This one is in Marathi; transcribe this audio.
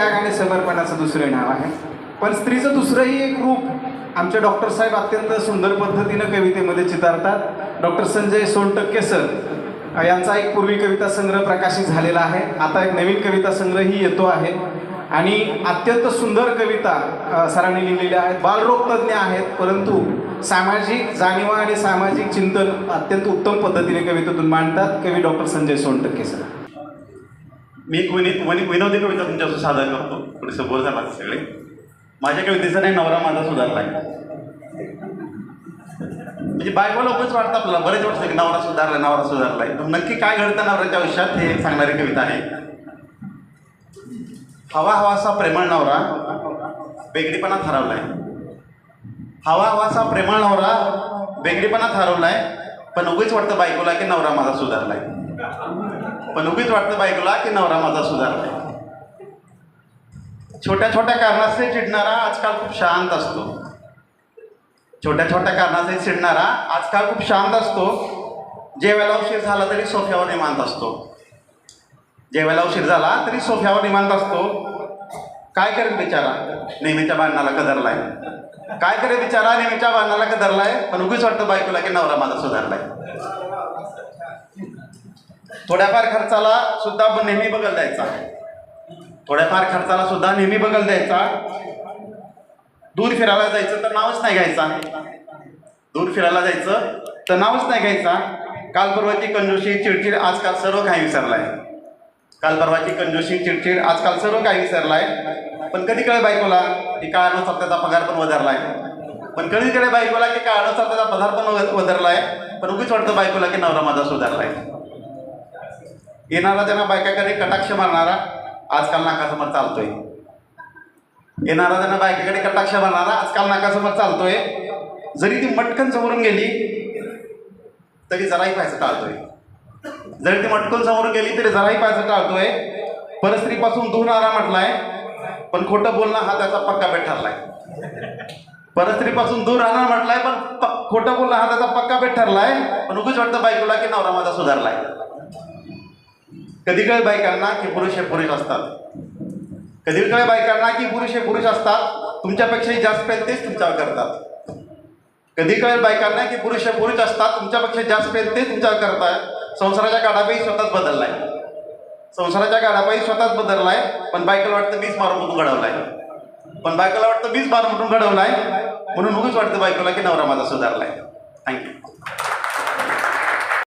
त्या आणि समर्पणाचं दुसरं नाव आहे. पण स्त्रीचं दुसरंही एक रूप आमचे डॉक्टर साहेब अत्यंत सुंदर पद्धतीनं कवितेमध्ये चितारतात. डॉक्टर संजय सोनटक्के सर यांचा एक पूर्वी कविता संग्रह प्रकाशित झालेला आहे. आता एक नवीन कविता संग्रहही येतो आहे. आणि अत्यंत सुंदर कविता सरांनी लिहिलेल्या आहेत. बालरोग तज्ज्ञ आहेत परंतु सामाजिक जाणीवा आणि सामाजिक चिंतन अत्यंत उत्तम पद्धतीने कवितेतून मांडतात. कवी डॉक्टर संजय सोनटक्के सर मी एक विनी वनि विनोदी कविता तुमच्यासोबत सादर करतो. थोडेसे बोर झाला सगळे. माझ्या कवितेचं नाही नवरा माझा सुधारलाय. म्हणजे बायकोला लोकच वाटतं आपल्याला. बरेच वाटतं की नवरा सुधारलाय नवरा सुधारलाय. तर नक्की काय घडतं नवऱ्याच्या आयुष्यात हे सांगणारी कविता आहे. हवा हवासा प्रेमळ नवरा वेगळीपणा ठरवलाय हवा हवासा प्रेमळ नवरा वेगळीपणा ठरवलाय पण उगीच वाटतं बायकोला की नवरा माझा सुधारलाय. पण उभीच वाटतं बायकोला की नवरा माझा सुधारला. छोट्या छोट्या कारणाचे चिडणारा आजकाल खूप शांत असतो. छोट्या छोट्या कारणाचे चिडणारा आजकाल खूप शांत असतो. जेवायला उशीर झाला तरी सोफ्यावर निमांत असतो. जेवायला उशीर झाला तरी सोफ्यावर निमांत असतो. काय करेल बिचारा? नेहमीच्या भांडणाला कदरलाय. काय करेल बिचारा नेहमीच्या भांडणाला कदरलाय पण उगीच वाटतं बायकोला की नवरा माझा सुधारलाय. थोड्याफार खर्चाला सुद्धा नेहमी बगल द्यायचा. थोड्याफार खर्चाला सुद्धा नेहमी बगल द्यायचा. दूर फिरायला जायचं तर नावच नाही घ्यायचा. दूर फिरायला जायचं तर नावच नाही घ्यायचा. काल परवाची कंजोशी चिडचिड आजकाल सर्व काही विसरलाय. काल परवाची कंजोशी चिडचिड आजकाल सर्व काही विसरलाय. पण कधी कळे बायकोला? की काळानुसार त्याचा पगार पण वधारलाय. पण कधी कळे बायकोला की काळानुसार त्याचा पगार पण वधारलाय? पण उगीच वाटतं बायकोला की नवरा माझा सुधारलाय. येणारा त्यांना बायकाकडे कटाक्ष मारणारा आजकाल नाकासमोर चालतोय. येणारा त्यांना बायकाकडे कटाक्ष मारणारा आजकाल नाकासमोर चालतोय. जरी ती मटकन समोरून गेली तरी जराही पाहायचं टाळतोय. जरी ती मटकन समोरून गेली तरी जराही पाहायचं टाळतोय. परस्त्रीपासून दूर आरा म्हटलाय पण खोटं बोलणं हा त्याचा पक्का बेट ठरलाय. परस्त्रीपासून दूर राहणार म्हटलाय पण खोटं बोलणं हा त्याचा पक्का बेट ठरलाय. पण उगीच वाटतं बायकोला की नवरा माझा सुधारलाय. कधी कळे बायकांना की पुरुष हे पुरुष असतात? कधी कळे बायकांना की पुरुष हे पुरुष असतात? तुमच्यापेक्षाही जास्त प्रेम तेच तुमच्यावर करतात. कधी कळेल बायकांना की पुरुष हे पुरुष असतात? तुमच्यापेक्षा जास्त प्रेम तेच तुमच्यावर करतात संसाराच्या गाडापाई स्वतःच बदललाय. संसाराच्या गाडापाई स्वतःच बदललाय पण बायकोला वाटतं मीच मारून म्हणून घडवलाय. पण बायकाला वाटतं मीच मारून म्हणून घडवलाय. म्हणून उगीच वाटतं बायकोला की नवरा माझा सुधारलाय. थँक्यू